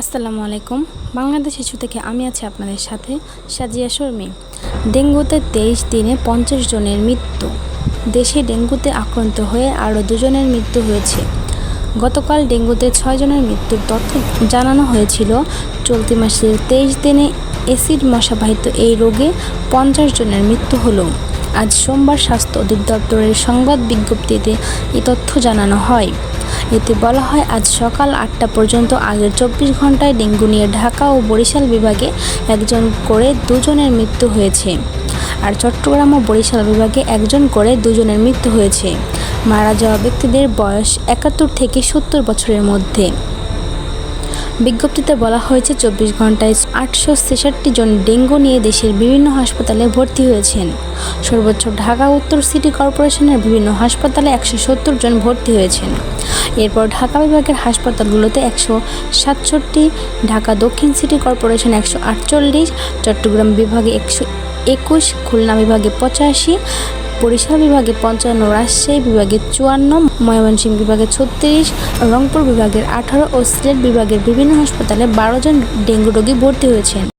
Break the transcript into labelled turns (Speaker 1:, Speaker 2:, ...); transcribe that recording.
Speaker 1: আসসালামু আলাইকুম। বাংলাদেশ শিশু থেকে আমি আছি আপনাদের সাথে সাজিয়া শর্মী। ডেঙ্গুতে তেইশ দিনে পঞ্চাশ জনের মৃত্যু। দেশে ডেঙ্গুতে আক্রান্ত হয়ে আরও দুজনের মৃত্যু হয়েছে। গতকাল ডেঙ্গুতে ছয় জনের মৃত্যুর তথ্য জানানো হয়েছিল। চলতি মাসের তেইশ দিনে এসিড মশাবাহিত এই রোগে পঞ্চাশ জনের মৃত্যু হলো। আজ সোমবার স্বাস্থ্য অধিদপ্তরের সংবাদ বিজ্ঞপ্তিতে এই তথ্য জানানো হয়। এতে বলা হয় আজ সকাল আটটা পর্যন্ত আগের চব্বিশ ঘন্টায় ডেঙ্গু নিয়ে ঢাকা ও বরিশাল বিভাগে একজন করে দুজনের মৃত্যু হয়েছে। আর চট্টগ্রাম ও বরিশাল বিভাগে একজন করে দুজনের মৃত্যু হয়েছে। মারা যাওয়া ব্যক্তিদের বয়স একাত্তর থেকে সত্তর বছরের মধ্যে। বিজ্ঞপ্তিতে বলা হয়েছে চব্বিশ ঘন্টায় আটশো ছেষট্টি জন ডেঙ্গু নিয়ে দেশের বিভিন্ন হাসপাতালে ভর্তি হয়েছেন। সর্বোচ্চ ঢাকা উত্তর সিটি কর্পোরেশনের বিভিন্ন হাসপাতালে একশো সত্তর জন ভর্তি হয়েছেন। এরপর ঢাকা বিভাগের হাসপাতালগুলোতে একশো সাতষট্টি, ঢাকা দক্ষিণ সিটি কর্পোরেশন একশো আটচল্লিশ, চট্টগ্রাম বিভাগে একশো একুশ, খুলনা বিভাগে পঁচাশি, বরিশাল বিভাগে পঞ্চান্ন, রাজশাহী বিভাগে চুয়ান্ন, ময়মনসিংহ বিভাগে ছত্রিশ, রংপুর বিভাগের আঠারো ও সিলেট বিভাগের বিভিন্ন হাসপাতালে বারো জন ডেঙ্গু রোগী ভর্তি হয়েছেন।